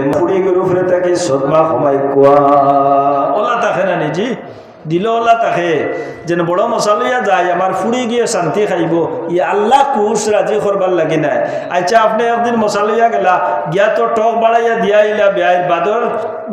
তাকে তাকে তাকে যায় গিয়ে শান্তি খাইব। ই আল্লাহ লাগি নাই। আচ্ছা আপনি একদিন গেলা দিয়া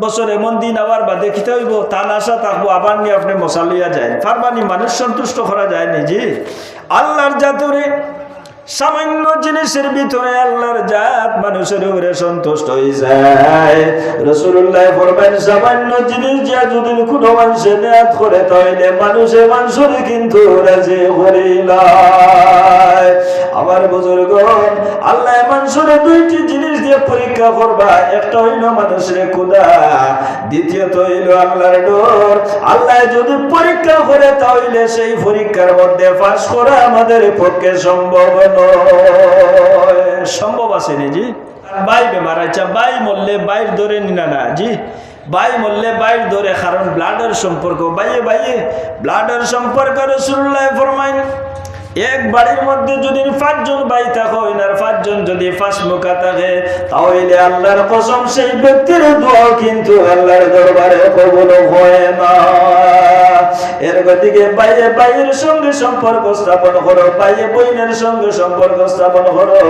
বছর এমন দিন আবার বাদে খিতে হইব, তা নাশা থাকব আবার নিয়ে আপনি মশালইয়া যায়। ফারবানি মানুষ সন্তুষ্ট করা যায় নিজি। আল্লাহর জাতুরে সামান্য জিনিসের ভিতরে আল্লাহর জাত মানুষের উপরে সন্তুষ্ট হয়ে যায়। রসুল্লাহ ফরমাইন সামান্য জিনিস যা যদি কোনো মানুষের নেয়াত করে, তাহলে মানুষের মানুষের কিন্তু রাজি করিলায় আমার বুজুর্গ আল্লাহ মানুষের দুইটি জিনিস দিয়ে পরীক্ষা করবা। একটা হইল মানুষের কুদা দ্বিতীয়ত হইল আল্লাহর ডর। আল্লাহ যদি পরীক্ষা করে, তাহলে সেই পরীক্ষার মধ্যে পাশ করা আমাদের পক্ষে সম্ভব নয়। সম্ভব আছে নি জি? বাই বেমার আচ্ছা বাই মরলে বাইর ধরে নিনা না, জি? বাই মরলে বাইর ধরে, কারণ ব্লাডের সম্পর্ক। বাইয়ে বাইয়ে ব্লাডের সম্পর্ক রসুল্লাহ ফরমাইন। এক বাড়ির মধ্যে যদি পাঁচজন বাই থাকে ওইনার পাঁচজন যদি পাঁচ মুখা থাকে, তাহলে আল্লাহর কসম সেই ব্যক্তির দোয়া কিন্তু আল্লাহর দরবারে কবল হয় না। এর গতিকে বাইরে বাইয়ের সঙ্গে সম্পর্ক স্থাপন করো বাইরে বইনের সঙ্গে সম্পর্ক স্থাপন করো।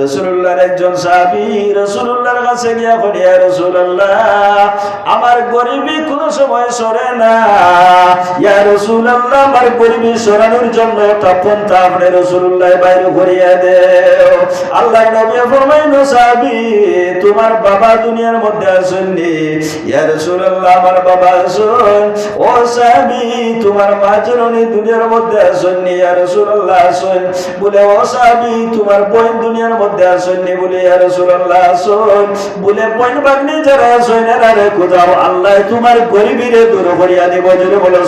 রসুল্লাহর একজন সাহাবি রসুল্লাহর কাছে গিয়া করিয়া রসুল্লাহ আমার গরিবী কোনো সময় সরে না। ইয়া আমার গরিবী সরানোর জন্য একটা পন্থা আপনি বাইরে আল্লাহ তোমার বাবা দুনিয়ার মধ্যে আসেননি ইয়া রসুল্লাহ আমার বাবা ও তোমার দুনিয়ার মধ্যে ইয়া বলে, ও তোমার বোন দুনিয়ার মধ্যে আসেননি বলে, ইয়া রসুল্লাহ আসুন বলে, বোন বাগনি যারা আসেন এরা রে কোথাও আল্লাহ তোমার গরিবীরে দূর করিয়া দিব। জোরে বলো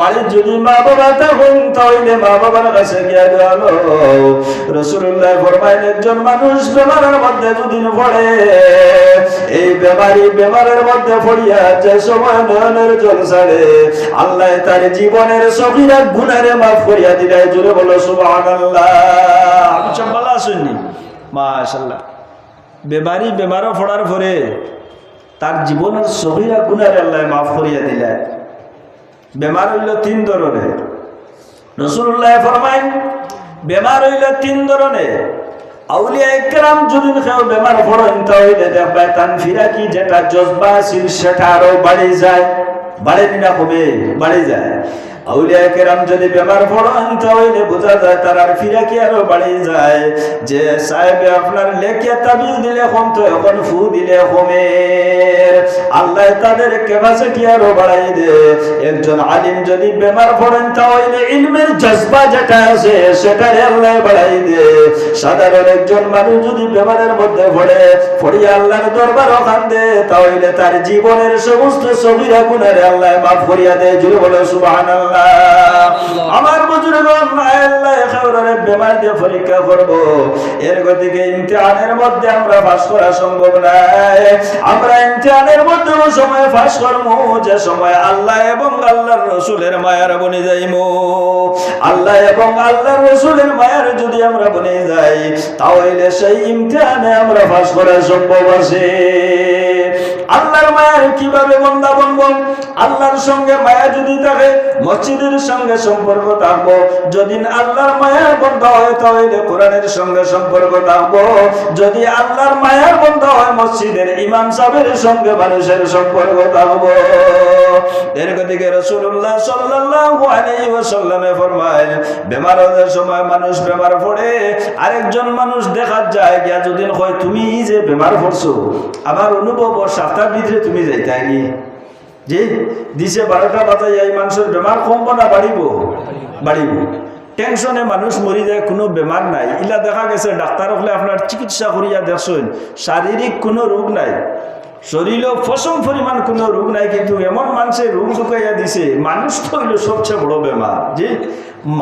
বাড়ির যদি মা বাবা তখন তাহলে মা বাবার কাছে গিয়া গেল। রসুল্লাহ ফরমাইন একজন মানুষ বেমারের মধ্যে যদি পড়ে। এই বেমারি বেমারের মধ্যে পড়িয়া যে সময় নয়নের জল ছাড়ে আল্লাহ তার জীবনের সবিরা গুনারে মাফ করিয়া দিলে। জুড়ে বলো সুবহানাল্লাহ। আমি সব মাশাল্লাহ বেমারি বেমারও পড়ার পরে তার জীবনের সবিরা গুণার আল্লাহ মাফ করিয়া দিলেন। বেমার হইল তিন ধরনের। রসুল্লাহ ফরমাইন বেমার হইল তিন ধরনের। আউলিয়া একরাম যদি কেউ বেমার পড়েন তাহলে দেখবে তান ফিরা কি, যেটা জজবা ছিল সেটা আরও বাড়ে যায়। বাড়ে না কমে বাড়ে যায়। আউলিয়া কেরাম যদি বেমার পড়েন হইলে বোঝা যায় তার আর ফিরে কি আরও বাড়ি যায়। যে সাহেব আপনার লেখে তাবিজ দিলে কম তো এখন ফু দিলে কমে আল্লাহ তাদের ক্যাপাসিটি আরও বাড়াই দে। একজন আলিম যদি বেমার পড়েন, তাহলে ইলমের জজবা যেটা আছে সেটা আল্লাহ বাড়াই দে। সাধারণ একজন মানুষ যদি বেমারের মধ্যে পড়ে, পড়িয়া আল্লাহর দরবার ওখান দে, তাহলে তার জীবনের সমস্ত সবিরা গুণের আল্লাহ মাফ করিয়া দেয় জুড়ে বলে সুবাহান আমার বুজুর্গ আল্লাহ খাওয়ারে বেমার দিয়ে পরীক্ষা করব। এর গতিকে ইমতিহানের মধ্যে আমরা পাস করা সম্ভব নাই। আমরা ইমতিহানের মধ্যে সময় ফাঁস যে সময় আল্লাহ এবং আল্লাহর রসুলের মায়ার বনে আল্লাহ এবং আল্লাহর রসুলের মায়ার যদি আমরা বনে যাই, তাহলে সেই ইমতিহানে আমরা ফাঁস সম্ভব আছে। আল্লাহর মায়ার কীভাবে বন্দা বনব? আল্লাহর সঙ্গে মায়া যদি থাকে, মসজিদের সঙ্গে সম্পর্ক থাকব। যদি আল্লাহর মায়ার বন্ধ হয়, তাহলে কোরআনের সঙ্গে সম্পর্ক থাকব। যদি আল্লাহর মায়ার বন্ধ হয়, মসজিদের ইমাম সাহেবের সঙ্গে মানুষের সম্পর্ক থাকব এর রসুল্লাহ সাল্লাল্লাহু আলাইহি ওয়াসাল্লামে বেমারের সময় মানুষ বেমার পড়ে, আরেকজন মানুষ দেখা যায়, গিয়া যদি কয়, তুমি যে বেমার পড়ছো, আমার অনুভব সাতটার ভিতরে তুমি যাইতাইনি। যে দিছে বারোটা বাজে এই মানুষের বেমার কমবো না, বাড়িব? বাড়িব। টেনশনে মানুষ মরি যায়, কোনো বেমার নাই। ইলা দেখা গেছে, ডাক্তার হলে আপনার চিকিৎসা করিয়া দেখছেন, শারীরিক কোনো রোগ নাই। শরীরও ফসম পরিমাণ কোনো রোগ নাই, কিন্তু এমন মানুষের রোগ ঢুকাইয়া দিছে, মানুষ তো হইল সবচেয়ে বড় বেমার যে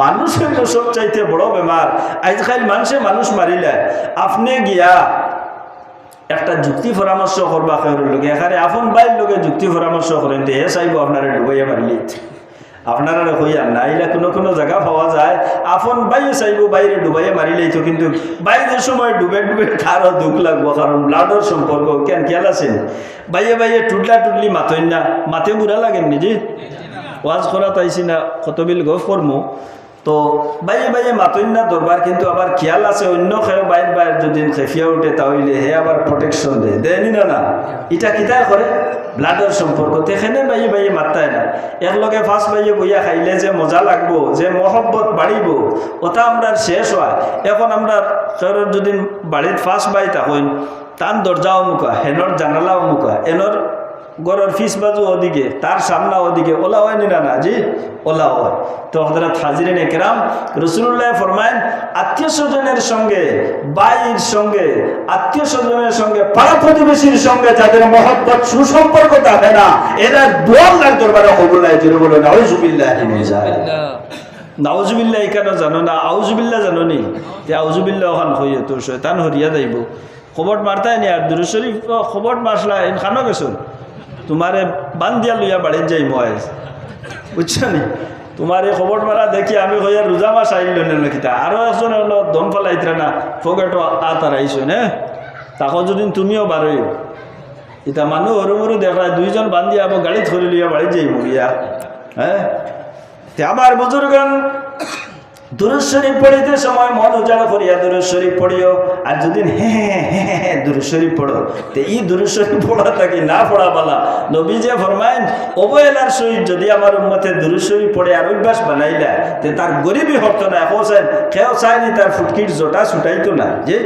মানুষ হইল সবচাইতে বড় বেমার। আজকাল মানুষে মানুষ মারিলে আপনি গিয়া একটা যুক্তি পরামর্শ করবা কেউ লোকে। এখানে আপন বাইর লোকে যুক্তি পরামর্শ করেন তো হে চাইব আপনার ডুবাইয়া মারিলি। আপনারা হইয়া না কোনো কোনো জায়গা পাওয়া যায়। আপন বাইয়ে চাইব, বাইরে ডুবাইয়ে মারিলেই তো কিন্তু বাইরের সময় ডুবে ডুবে কারও দুঃখ লাগবো, কারণ ব্লাডর সম্পর্ক কেন খেয়াল আছেন বাইয়ে বাইয়ে টুটলা টুটলি মাতইন না, মাতে বুড়া লাগেন নিজে ওয়াজ করা তাইছি না কত বিল গফ করমু তো বাইয়ে বাইয়ে মাতইন না দরবার কিন্তু আবার খেয়াল আছে, অন্য খেয়ে বাইর বাইর যদি খেফিয়া উঠে, তাহলে হে আবার প্রোটেকশন দেয় দেয়নি না না? এটা কিতায় করে ব্লাডের সম্পর্ক তেখানে বাইয়ে বাইয়ে মাত্রায় না একলগে ফার্স্ট বাইয়ে বইয়া খাইলে যে মজা লাগবো, যে মহব্বত বাড়িব ওটা আমরা শেষ হয়। এখন আমরা কারোর যদি বাড়ির ফার্স্ট বাই তখন তান দরজাও মুখা হেনর জানালাও মুখা এনর গড়ের ফিস বাজু ওদিকে, তার সামনা ওদিকে, ওলা হয় না না জি? ওলা হয়। তো হজরত হাজিরেন একরাম রসুল্লাহ ফরমায়েন, আত্মীয় স্বজনের সঙ্গে বাইর সঙ্গে, আত্মীয় স্বজনের সঙ্গে, পাড়া প্রতিবেশীর সঙ্গে যাদের মহব্বত, সুসম্পর্ক থাকে না, এরা দোয়াল লাগ দরবারে কবুল্লাহ জুড়ে বলে নাউজুবিল্লাহ যায় নাউজুবিল্লাহ কেন জানো না? আউজুবিল্লাহ জানো নি? যে আউজুবিল্লাহ ওখান হইয়ে তোর শয়তান হরিয়া যাইব। খবর মারতাই নি আর দুরুশরী খবর মারলা এনখানো গেছো তোমারে বান দিয়া লইয়া বাড়ির যাই নি? তোমার এই খবর মারা দেখি আমি হইয়া রোজা মাস আইল নাকিতা আরও একজন হলো দম ফেলাইতরা না ফোকেটো আতার আইছো নে? তাকো যদি তুমিও বারোই এটা মানুহ সৰু সৰু দেখায় দুইজন বান্ধি আব গাড়ীত ধৰি লিয়া বাড়িত যাই মরিয়া হ্যাঁ আমার বুজুর্গান শরীফ পড়িতে সময় মন উজাড় করিয়া শরীফ পড়িও। আর যদি হ্যাঁ হ্যাঁ হ্যাঁ দুরুদ শরীফ পড়ো, তে ই শরীফ পড়া থাকি না পড়া বালা নবী যে ফরমাইন অবহেলার সহিত যদি আমার উন্মতে শরীফ পড়ে আর অভ্যাস বানাইলা, তে তার গরিবই হতো না। চাই কেউ চায়নি তার ফুটকির জোটা ছুটাইতো না। যে,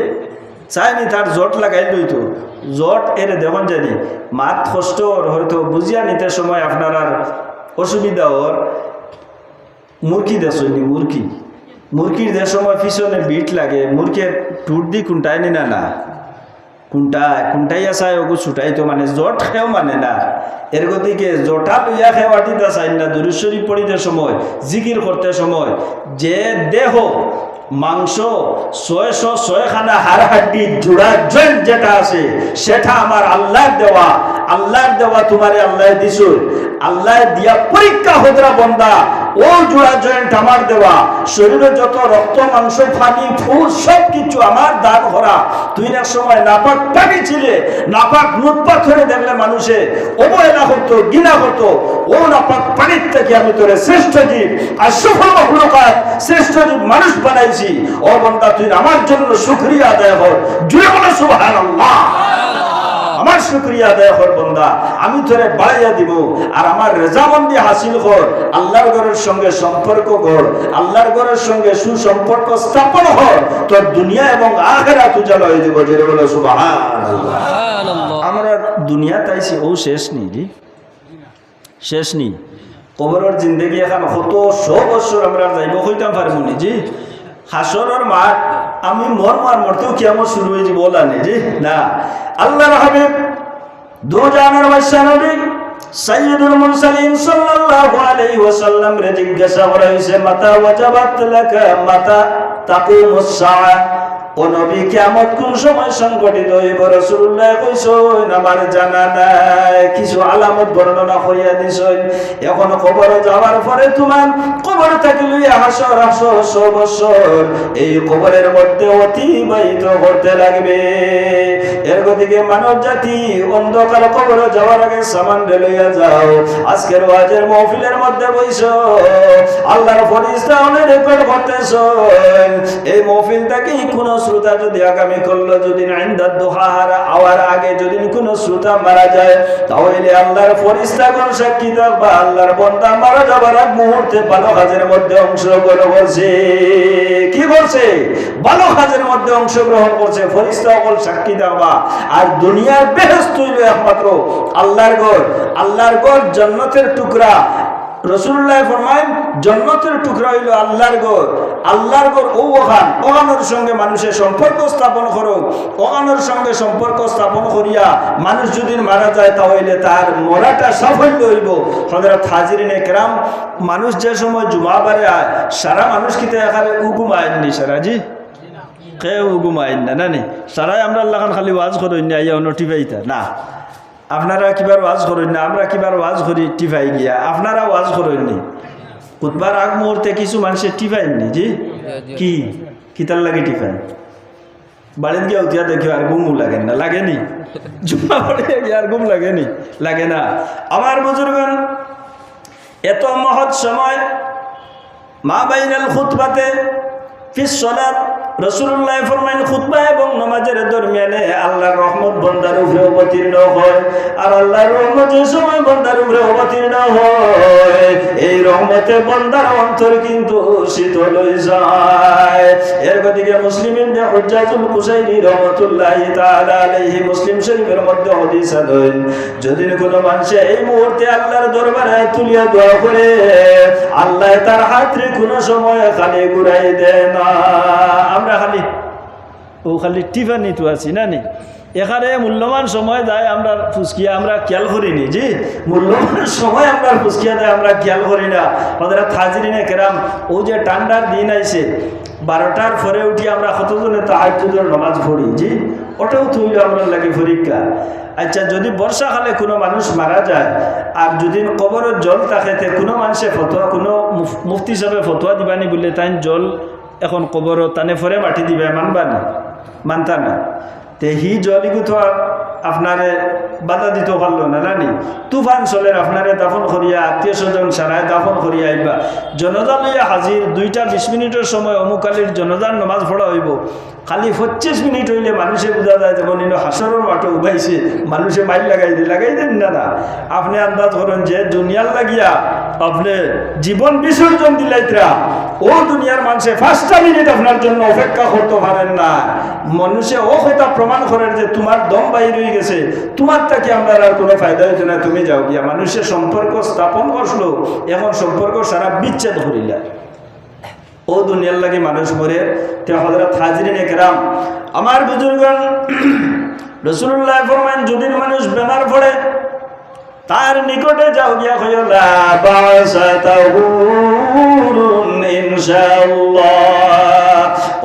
চায়নি তার জট লাগাই লইতো। জট এর দেখুন জানি, মাত কষ্ট হয়তো বুঝিয়া নিতে সময় আপনার আর অসুবিধা ওর। মুরগি দেশনি মুরগি? মুরগির যে সময় পিছনে বিট লাগে, মুরগির টুট দি কুন্টায় নি না। কুন্টায় কুন্টাইয়া চাই ওগু ছুটাই তো মানে জট খেও মানে না। এর গতিকে জটা লইয়া খেওয়াটিতে চাই না। দুরুশ্বরী পড়িতে সময়, জিকির করতে সময়, যে দেহ, মাংস, ছয়শো ছয়খানা হাড় হাড্ডি জোড়া জয়েন্ট যেটা আছে, সেটা আমার আল্লাহর দেওয়া। আল্লাহর দেওয়া তোমারে আল্লাহ দিছ আল্লাহ দিয়া পরীক্ষা হতরা বন্দা। ও জোড়া জয়েন্ট আমার দেওয়া। শরীরে যত রক্ত, মাংস, পানি, ফুল সব কিছু আমার দাগ ভরা। তুই এক সময় নাপাক ছিলে নাপাক দেখলে মানুষে, অবহেলা করতো গিনা করতো ও নাপাক পানির থেকে আমি তোরে শ্রেষ্ঠ জীব। আর সফল মহলকার শ্রেষ্ঠ জীব মানুষ বানাইছি। ও বন্দা, তুই আমার জন্য শুক্রিয়া আদায় হর জুড়ে বলে আমার শুক্রিয়া আদায় কর বন্দা। আমি তোরে বাড়াইয়া দিব। আর আমার রেজামন্দি হাসিল কর। আল্লাহর ঘরের সঙ্গে সম্পর্ক কর। আল্লাহর ঘরের সঙ্গে সুসম্পর্ক স্থাপন হর তোর দুনিয়া এবং আখেরা তুজা লয়ে দিব যে বলে সুবহান আমরা দুনিয়া তাইছি ও শেষ নি জি শেষ নি কবরের জিন্দগি এখন কত শো বছর আমরা যাইব কইতাম পারব নি জি। হাসরের মাঠ আমি মর মার মরতেও কি আমার শুরু হয়েছে বলা নেই যে না। আল্লাহ হাবিব দু জানার বাদশা নবী সাইয়্যিদুল মুরসালিন সাল্লাল্লাহু আলাইহি ওয়াসাল্লাম রে জিজ্ঞাসা করা হয়েছে, মাতা ওয়াজাবাত লাকা, মাতা তাকুমুস সাআ। ও নবী কোন সময় সংগঠিত হইব? রাসূলুল্লাহ কইছেন আমার জানা নাই, কিছু আলামত বর্ণনা করিয়া দিছেন এখন কবর যাওয়ার পরে তোমার কবর থেকে লইয়া হাসর হাসর শো বছর এই কবরের মধ্যে অতিবাহিত করতে লাগবে। এর গতিকে মানব জাতি অন্ধকার কবর যাওয়ার আগে সামান লইয়া যাও। আজকের ওয়াজের মহফিলের মধ্যে বইছ আল্লাহর ফরিস্তা অনেক রেকর্ড করতেছ এই মহফিল থেকে কোনো শ্রোতা যদি আগামী করল, যদি আওয়ার আগে যদি কোনো শ্রোতা মারা যায়, তাহলে আল্লাহর ফরিস্তাগণ সাক্ষী থাকবা আল্লাহর বন্দা মারা যাবার এক মুহূর্তে ভালো কাজের মধ্যে অংশগ্রহণ করছে। কি করছে? ভালো কাজের মধ্যে অংশগ্রহণ করছে, ফরিস্তা সকল সাক্ষী থাকবা আর দুনিয়ার বেহস্ত একমাত্র আল্লাহর ঘর। আল্লাহর ঘর জন্নতের টুকরা। রসুল্লাহ ফরমাইন জন্মতের টুকরা হইল আল্লাহর গর আল্লাহর গর ও ওখান, ওখানোর সঙ্গে মানুষের সম্পর্ক স্থাপন করো। ওখানোর সঙ্গে সম্পর্ক স্থাপন করিয়া মানুষ যদি মারা যায়, তাহলে তার মরাটা সাফল্য হইব। হজরত হাজিরিন কেরাম মানুষ যে সময় জুমা বারে আয়, সারা মানুষ কিতে এখানে উগুম আয়নি সারাজি কেউ উগুম আইন না না সারাই আমরা আল্লাহ খালি ওয়াজ করেন না ইয়া নোটিফাইতা না। আপনারা কিবার ওয়াজ করেন না, আমরা কিবার ওয়াজ করি, টিফাই গিয়া। আপনারা ওয়াজ করেন নি। খুতবার আগ মুহূর্তে কিছু মানুষের টিফাইননি জি? কি? কিতার লাগে টিফাইন বাড়িতে গিয়ে উঠিয়া দেখি আর ঘুমও লাগে না লাগেনি জুম্মা পড়ে আর ঘুম লাগেনি লাগে না। আমার বুজুর্গন এত মহৎ সময় মা বাইনাল খুতবাতে ফিস সলাত রসুল্লাহ ফরমাইন খুতবা এবং নমাজের দরমিয়ানে আল্লাহর রহমত বন্দার উপরে অবতীর্ণ হয়। আর আল্লাহর রহমত যে সময় বন্দার উপরে অবতীর্ণ হয়, এই রহমতে বন্দার অন্তর কিন্তু শীতল যায়। এর গতিকে মুসলিম ইবনে কুসাইরি রহমাতুল্লাহি তাআলা আলাইহি মুসলিম শরীফের মধ্যে হাদিস যদি কোনো মানুষ এই মুহূর্তে আল্লাহর দরবারে তুলিয়া দোয়া করে, আল্লাহ তার হাতরে কোনো সময় খালি ঘুরাই দেয় না। খালি ও খালি টিফানি তো আছি, না নি? এখানে মূল্যবান সময় দেয়, আমরা ফুসকিয়া আমরা খেয়াল করিনি, জি? মূল্যবান সময় আমরা ফুসকিয়া দেয়, আমরা খেয়াল করি না। ওদের থাজরিনে কেরাম, ও যে ঠান্ডার দিন আইছে, বারোটার পরে উঠি আমরা কতজনে তো আয়তুদের নামাজ পড়ি, জি? ওটাও তুইল আমরা লাগে পরীক্ষা। আচ্ছা যদি বর্ষাকালে কোনো মানুষ মারা যায়, আর যদি কবরের জল থাকে কোনো মানুষে ফতোয়া, কোনো মুফ- মুফতি হিসাবে ফতোয়া দিবানি বলে তাই জল এখন কবর তানে ফরে মাটি দিবে, মানবা না, মানতা না। তে হি জলিগু তো আপনারে বাধা দিতে পারল না নানি তুফান চলে, আপনারে দাফন করিয়া, আত্মীয় স্বজন সারায় দাফন করিয়া আইবা। জনজা লইয়া হাজির দুইটা বিশ মিনিটের সময় অমুকালির জনজার নমাজ পড়া হইব। খালি পঁচিশ মিনিট হইলে মানুষে বোঝা যায় যেমন ইনো হাসরের মাঠে উবাইছে, মানুষে মাইল লাগাই দিয়ে লাগাই দেন না না। আপনি আন্দাজ করেন যে দুনিয়ার লাগিয়া আপনি জীবন বিসর্জন দিলাইতরা ও দুনিয়ার মানুষে পাঁচটা মিনিট আপনার জন্য অপেক্ষা করতে পারেন না। মানুষে ও কথা প্রমাণ করেন যে তোমার দম বাইর হয়ে গেছে। তোমার থেকে আমরা আর কোনো ফায়দা হইতো না? তুমি যাও গিয়া মানুষের সম্পর্ক স্থাপন করল এখন সম্পর্ক সারা বিচ্ছেদ করিলা। ও দুনিয়ার লাগে মানুষ মরে। তে হজরত হাজরিন একরাম, আমার বুজুর্গন রসুল্লাহ ফরমান যদি মানুষ বেমার পড়ে তার নিকটে যাও গিয়া কইও লা বাসা তাহুরুন ইনশাআল্লাহ।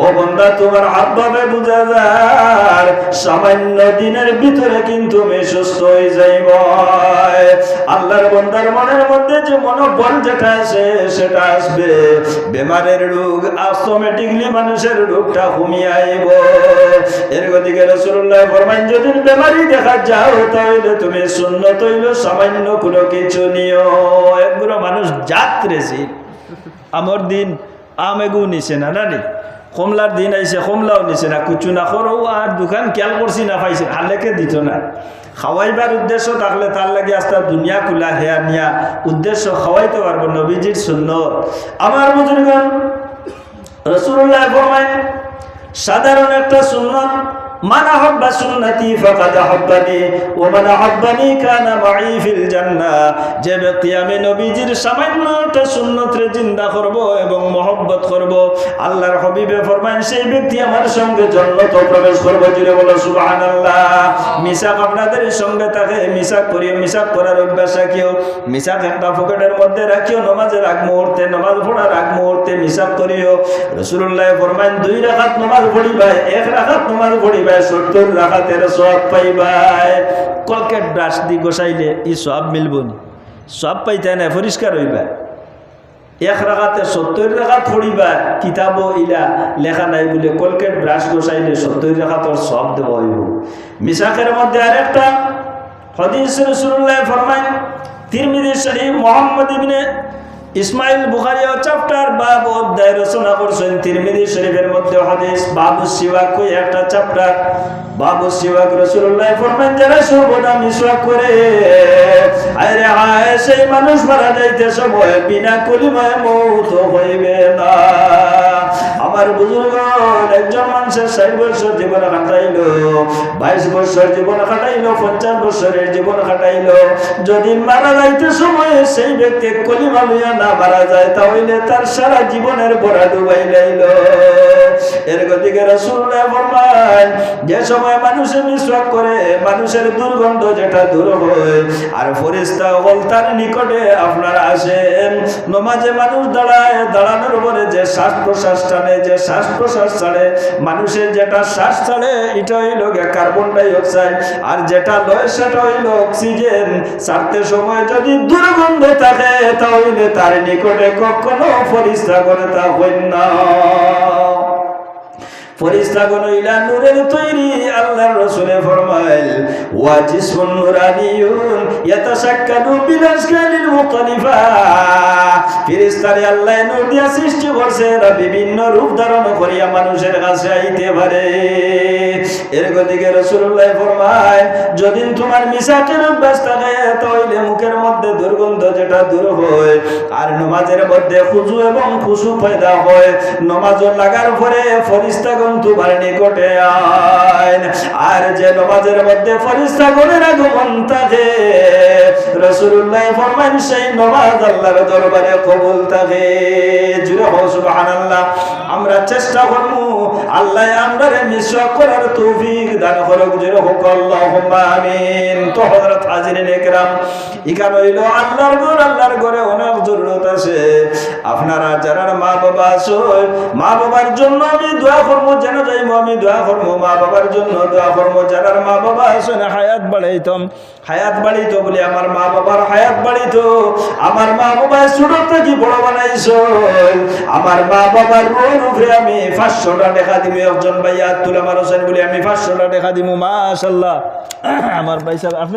ও বন্ধা, তোমার আব্বাকে বুঝা যার সামান্য দিনের ভিতরে কিন্তু আমি সুস্থ হয়ে যাইব। আল্লাহর বন্দার মনের মধ্যে যে মনোবল যেটা আছে, সেটা আসবে। বেমারের রোগ অটোমেটিকলি মানুষের রোগটা কমিয়ে আইব। এর গতিকে রসুল্লাহ ফরমাইন, যদি বেমারি দেখা যাও তাহলে তুমি শূন্য তৈল সামান্য কোনো কিছু নিও। একগুলো মানুষ যাত্রেছি আমার দিন আমেগু নিছে না নানি কমলার দিন আইসে কমলাও নিছে না, কুচু না করো আর দোকান খেয়াল করছি না পাইছে হালেকে দিত না। খাওয়াইবার উদ্দেশ্য থাকলে তার লাগে আস্তা দুনিয়া খোলা হেয়া নিয়া উদ্দেশ্য খাওয়াইতে পারব, নবীজির শূন্য আমার বুঝুন রসুল্লাহ সাধারণ একটা সুন্নত ফাকাদ আহাব্বানি, ওয়া মান আহাব্বানি কানা মাই ফিল জান্নাহ যে ব্যক্তি আমি নবীজির সামান্য জিন্দা করব মহব্বত করব, আল্লাহর হাবিবে ফরমান সেই ব্যক্তি আমার আপনাদের সঙ্গে থাকে মিসাক করিও মিসাক করার অভ্যাস রাখিও। মিসাক একটা পকেটের মধ্যে রাখিও, নমাজের আগ মুহূর্তে, নমাজ আগ মুহূর্তে মিসাক করিও। রসুল্লাহ ফরমান দুই রাখাত নমাজ পড়িবাই এক রাখাত নমাজ পড়িবাই সত্তর রাখাতের সব পাইবাই। কলকেট ব্রাশ দি গোসাইলে ই সব মিলব সব পাইতে না পরিষ্কার হইবা। এক রাখাতে সত্তর রাখাত পড়িবা কিতাব ইলা লেখা নাই বলে কলকেট ব্রাশ গোসাইলে সত্তর রাখাতর সব দেব হইব। মিসাকের মধ্যে আরেকটা হদিস রসুল্লাহ ফরমান তিরমিদি শরীফ মোহাম্মদ ইবনে ইসমাইল বুখারী ও চ্যাপ্টার বাব অধ্যায় রচনা করছেন তিরমিদি শরীফের মধ্যে হাদিস, বাবু সিওয়াক একটা চ্যাপ্টার। বাবু সিওয়াক রাসূলুল্লাহ ফরমান যারা সর্বদা মিসওয়াক করে আরে হায়, সেই মানুষ মারা যাইতে সময় বিনা কলিমায় মৌত হইবে না। আমার বুজুর্গ একজন মানুষের ষাট বছর জীবন কাটাইল, বাইশ বছর জীবন কাটাইল, পঞ্চাশ বছরের জীবন কাটাইল। যদি মারা যাইতে সময় সেই ব্যক্তি কলিমা লইয়া না মারা যায়, তাহলে তার সারা জীবনের বড়া ডুবাই লাইল। এর গতিকে রসুল্লাহ ফরমান যে সময় মানুষে মিশ্রক করে মানুষের দুর্গন্ধ যেটা দূর হয়, আর ফরিস্তা হল তার নিকটে আপনারা আসেন। নমাজে মানুষ দাঁড়ায়, দাঁড়ানোর পরে যে শ্বাস প্রশ্বাস টানে যে শ্বাস প্রশ্বাস ছাড়ে, মানুষের যেটা শ্বাস ছাড়ে, এটা হইল কার্বন ডাইঅক্সাইড আর যেটা লয়, সেটা হইল অক্সিজেন ছাড়তে সময় যদি দুর্গন্ধ থাকে, তাহলে তার নিকটে কখনো পরিষ্কার করে তা হইন না। বিভিন্ন রূপ ধারণ করিয়া মানুষের কাছে আইতে পারে। এর গতিকে রাসূলুল্লাহ ফরমায় যদি তোমার মিসাকের অভ্যাস থাকে, তাহলে মুখের মধ্যে দুর্গন্ধ যেটা দূর হয়, আর নমাজের মধ্যে খুজু এবং খুশু পয়দা হয়। নমাজ লাগার পরে তোমার নিকটে আইন আর যে নমাজের মধ্যে ফরিস্তাগণের আগমন থাকে রসুল্লাহ ফরমান সেই নমাজ আল্লাহর দরবারে কবুল থাকে। জুড়ে আমরা চেষ্টা আল্লাহ আমরা মিশ্র করার দান করুক। জুড়ে হোক আমিন। তো ইকান হইল আল্লাহর আল্লাহর ঘরে অনেক জরুরত আছে। আপনারা যারা মা বাবা মা বাবার জন্য আমি দোয়া করব যেন আমি দোয়া করব মা বাবার জন্য, দোয়া করব মা বাবা হায়াত হায়াত বাড়িত বলে আমার মা বাবার হায়াত বাড়িত আমার মা বড় বানাইছো? আমার মা বাবার রোল উপরে আমি পাঁচশোটা দেখা দিব একজন ভাইয়া তুলে আমার হোসেন বলে আমি পাঁচশোটা দেখা দিব মাশাল্লাহ আমার ভাই সাহেব, আপনি